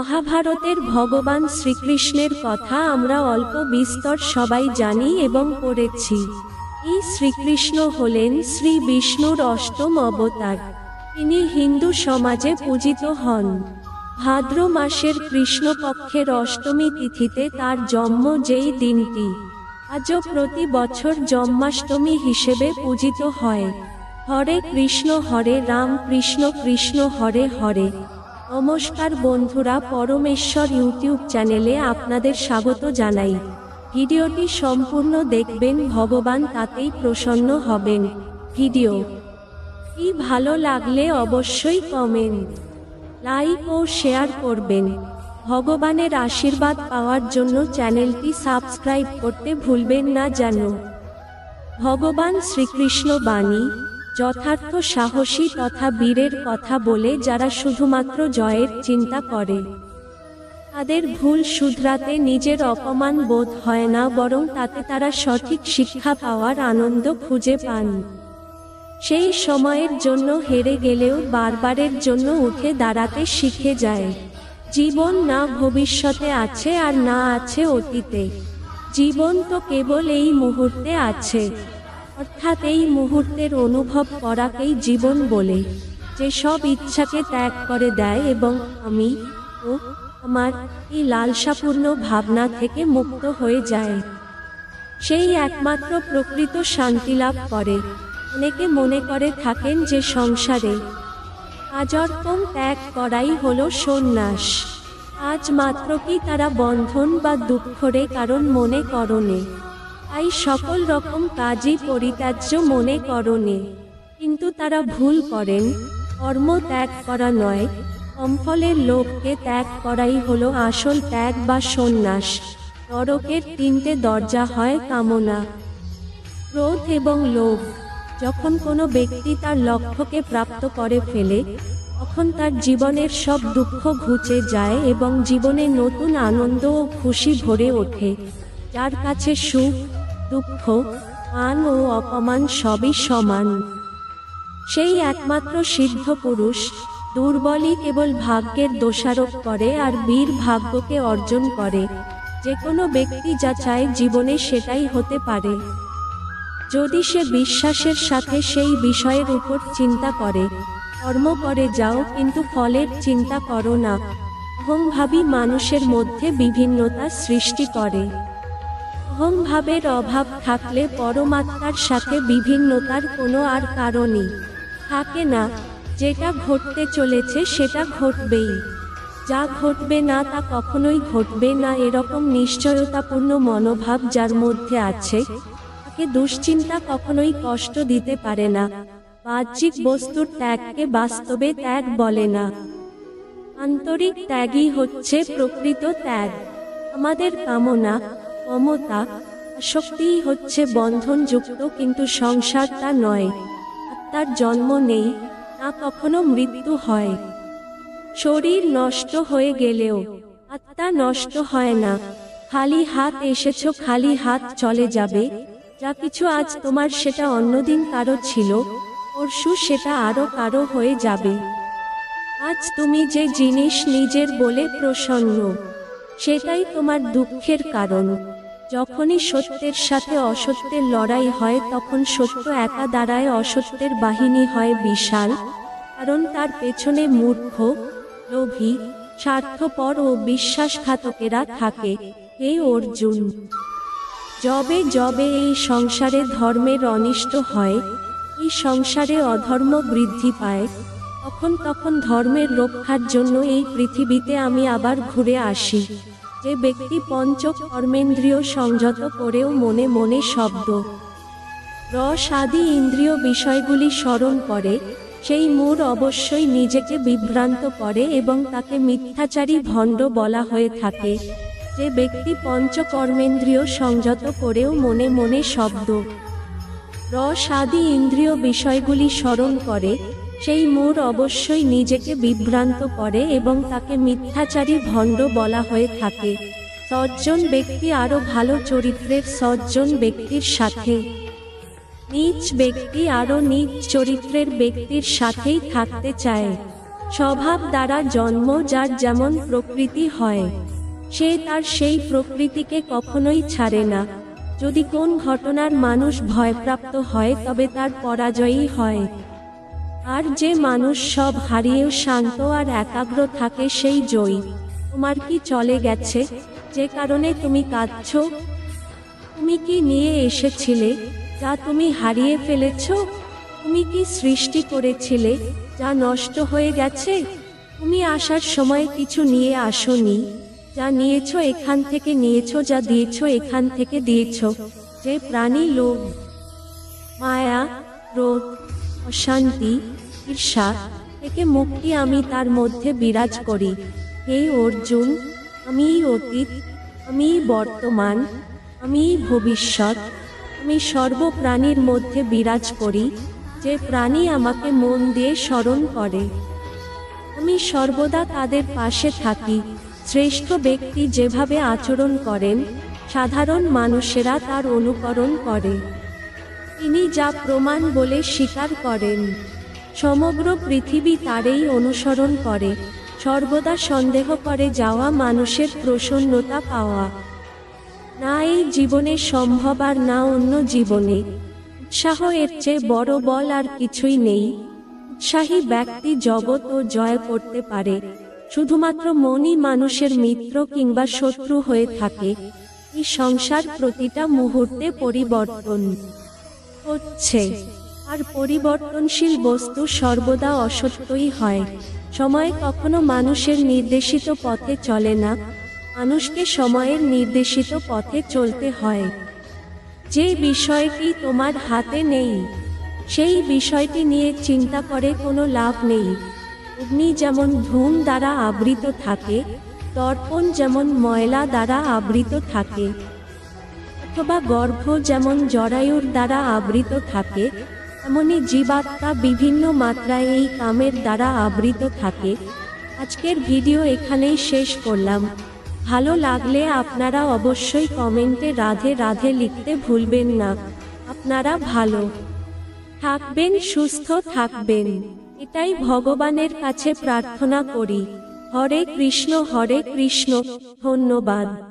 মহাভারতের ভগবান শ্রীকৃষ্ণের কথা আমরা অল্প বিস্তর সবাই জানি এবং পড়েছি। এই শ্রীকৃষ্ণ হলেন শ্রী বিষ্ণুর অষ্টম অবতার। তিনি হিন্দু সমাজে পূজিত হন। ভাদ্র মাসের কৃষ্ণপক্ষের অষ্টমী তিথিতে তার জন্ম যেই দিনটি, আজও প্রতি বছর জন্মাষ্টমী হিসেবে পূজিত হয়। হরে কৃষ্ণ হরে রাম কৃষ্ণ কৃষ্ণ হরে হরে। নমস্কার বন্ধুরা, পরমেশ্বর ইউটিউব চ্যানেলে আপনাদের স্বাগত জানাই। ভিডিওটি সম্পূর্ণ দেখবেন, ভগবান তাতেই প্রসন্ন হবেন। ভিডিও। কি ভালো লাগলে অবশ্যই কমেন্ট, লাইক ও শেয়ার করবেন। ভগবানের আশীর্বাদ পাওয়ার জন্য চ্যানেলটি সাবস্ক্রাইব করতে ভুলবেন না যেন। ভগবান শ্রীকৃষ্ণ বাণী। যথার্থ সাহসী তথা বীরের কথা বলে যারা শুধুমাত্র জয়ের চিন্তা করে। তাদের ভুল শুধরাতে নিজের অপমান বোধ হয় না, বরং তাতে তারা সঠিক শিক্ষা পাওয়ার আনন্দ খুঁজে পান। সেই সময়ের জন্য হেরে গেলেও বারবারের জন্য উঠে দাঁড়াতে শিখে যায়। জীবন না ভবিষ্যতে আছে আর না আছে অতীতে। জীবন তো কেবল এই মুহূর্তে আছে। অর্থাৎ এই মুহূর্তের অনুভব করাকেই জীবন বলে, যে সব ইচ্ছাকে ত্যাগ করে দেয় এবং আমি ও আমার এই লালসাপূর্ণ ভাবনা থেকে মুক্ত হয়ে যায়। সেই একমাত্র প্রকৃত শান্তি লাভ করে। অনেকে মনে করে থাকেন যে সংসারে আজর্পণ ত্যাগ করাই হলো সন্ন্যাস। আজ মাত্র কি তারা বন্ধন বা দুঃখরে কারণ মনে করণে। তাই সকল রকম কাজই পরিত্যাজ্য মনে করণে কিন্তু তারা ভুল করেন। কর্ম ত্যাগ করা নয়। কমফলের লোককে ত্যাগ করাই হলো আসল ত্যাগ বা সন্ন্যাস। নরকের তিনটে দরজা হয় কামনা, ক্রোধ এবং লোভ। যখন কোনো ব্যক্তি তার লক্ষ্যকে প্রাপ্ত করে ফেলে, তখন তার জীবনের সব দুঃখ ঘুচে যায় এবং জীবনে নতুন আনন্দ ও খুশি ভরে ওঠে। যার কাছে সুখ দুঃখ, মান ও অপমান সবই সমান। সেই একমাত্র সিদ্ধ পুরুষ, দুর্বলই কেবল ভাগ্যের দোষারোপ করে আর বীর ভাগ্যকে অর্জন করে। যে কোনো ব্যক্তি যা চায় জীবনে সেটাই হতে পারে। যদি সে বিশ্বাসের সাথে সেই বিষয়ের উপর চিন্তা করে, কর্ম করে যাও কিন্তু ফলের চিন্তা করো না। অহংভাবী মানুষের মধ্যে বিভিন্নতা সৃষ্টি করে। অহংভাবের অভাব থাকলে পরমাত্মার সাথে বিভিন্নতার কোনো আর কারণই থাকে না। যেটা ঘটতে চলেছে সেটা ঘটবেই। যা ঘটবে না তা কখনোই ঘটবে না। এরকম নিশ্চয়তাপূর্ণ মনোভাব যার মধ্যে আছে, তাকে দুশ্চিন্তা কখনোই কষ্ট দিতে পারে না। বাহ্যিক বস্তুর ত্যাগকে বাস্তবে ত্যাগ বলে না। আন্তরিক ত্যাগই হচ্ছে প্রকৃত ত্যাগ। আমাদের কামনা মমতা আসক্তিই হচ্ছে বন্ধনযুক্ত, কিন্তু সংসার তা নয়। আত্মার জন্ম নেই না কখনো মৃত্যু হয়। শরীর নষ্ট হয়ে গেলেও আত্মা নষ্ট হয় না। খালি হাত এসেছ, খালি হাত চলে যাবে। যা কিছু আজ তোমার সেটা অন্যদিন কারও ছিল, পরশু সেটা আরও কারও হয়ে যাবে। আজ তুমি যে জিনিস নিজের বলে প্রসন্ন। সেটাই তোমার দুঃখের কারণ। যখনই সত্যের সাথে অসত্যের লড়াই হয়, তখন সত্য একা দাঁড়ায় অসত্যের বাহিনী হয় বিশাল, কারণ তার পেছনে মূর্খ, লোভী, স্বার্থপর ও বিশ্বাসঘাতকেরা থাকে। হে অর্জুন, যবে যবে এই সংসারে ধর্মের অনিষ্ট হয়, এই সংসারে অধর্ম বৃদ্ধি পায়, তখন তখন ধর্মের রক্ষার জন্য এই পৃথিবীতে আমি আবার ঘুরে আসি। যে ব্যক্তি পঞ্চ কর্মেন্দ্রিয় সংযত করেও মনে মনে শব্দ। রস আদি ইন্দ্রিয় বিষয়গুলি স্মরণ করে, সেই মূর অবশ্যই নিজেকে বিভ্রান্ত করে এবং তাকে মিথ্যাচারী ভণ্ড বলা হয়ে থাকে। যে ব্যক্তি পঞ্চকর্মেন্দ্রিয় সংযত করেও মনে মনে শব্দ। রস আদি ইন্দ্রিয় বিষয়গুলি স্মরণ করে সেই মূর অবশ্যই নিজেকে বিভ্রান্ত করে এবং তাকে মিথ্যাচারী ভণ্ড বলা হয়ে থাকে। সজ্জন ব্যক্তি আরও ভালো চরিত্রের সজ্জন ব্যক্তির সাথে। নিজ ব্যক্তি আরও নিজ চরিত্রের ব্যক্তির সাথেই থাকতে চায়। স্বভাব দ্বারা জন্ম যার যেমন প্রকৃতি হয়। সে তার সেই প্রকৃতিকে কখনোই ছাড়ে না। যদি কোন ঘটনার মানুষ ভয়প্রাপ্ত হয়, তবে তার পরাজয়ই হয়। আর যে মানুষ সব হারিয়েও শান্ত আর একাগ্র থাকে সেই জয়ী। তোমার কি চলে গেছে? যে কারণে তুমি কাঁদছ? তুমি কি নিয়ে এসেছিলে? যা তুমি হারিয়ে ফেলেছ? তুমি কি সৃষ্টি করেছিলে? যা নষ্ট হয়ে গেছে? তুমি আসার সময় কিছু নিয়ে আসোনি। যা নিয়েছো এখান থেকে নিয়েছো, যা দিয়েছ এখান থেকে দিয়েছ। যে প্রাণী লোভ, মায়া, ক্রোধ অশান্তি, ঈর্ষা থেকে মুক্তি আমি তার মধ্যে বিরাজ করি। হে অর্জুন, আমি অতীত, আমি বর্তমান, আমি ভবিষ্যৎ, আমি সর্বপ্রাণীর মধ্যে বিরাজ করি, যে প্রাণী আমাকে মন দিয়ে স্মরণ করে। আমি সর্বদা তাদের পাশে থাকি। শ্রেষ্ঠ ব্যক্তি যেভাবে আচরণ করেন, সাধারণ মানুষেরা তার অনুকরণ করে। তিনি যা প্রমাণ বলে স্বীকার করেন। সমগ্র পৃথিবী তারই অনুসরণ করে। সর্বদা সন্দেহ করে যাওয়া মানুষের প্রসন্নতা পাওয়া। না এই জীবনে সম্ভব আর না অন্য জীবনে। উৎসাহ এর চেয়ে বড় বল আর কিছুই নেই। উৎসাহী ব্যক্তি জগৎ ও জয় করতে পারে। শুধুমাত্র মনই মানুষের মিত্র কিংবা শত্রু হয়ে থাকে। এই সংসার প্রতিটা মুহূর্তে পরিবর্তন। হচ্ছে। আর পরিবর্তনশীল বস্তু সর্বদা অসত্যই হয়। সময় কখনো মানুষের নির্দেশিত পথে চলে না, মানুষকে সময়ের নির্দেশিত পথে চলতে হয়। যে বিষয়টি তোমার হাতে নেই, সেই বিষয়টি নিয়ে চিন্তা করে কোনো লাভ নেই। অগ্নি যেমন ধূম দ্বারা আবৃত থাকে, দর্পণ যেমন ময়লা দ্বারা আবৃত থাকে অথবা গর্ভ যেমন জরায়ুর দ্বারা আবৃত থাকে, তেমনি জীবাত্মা বিভিন্ন মাত্রায় এই কামের দ্বারা আবৃত থাকে। আজকের ভিডিও এখানেই শেষ করলাম। ভালো লাগলে আপনারা অবশ্যই কমেন্টে রাধে রাধে লিখতে ভুলবেন না। আপনারা ভালো থাকবেন, সুস্থ থাকবেন। এটাই ভগবানের কাছে প্রার্থনা করি। হরে কৃষ্ণ হরে কৃষ্ণ। ধন্যবাদ।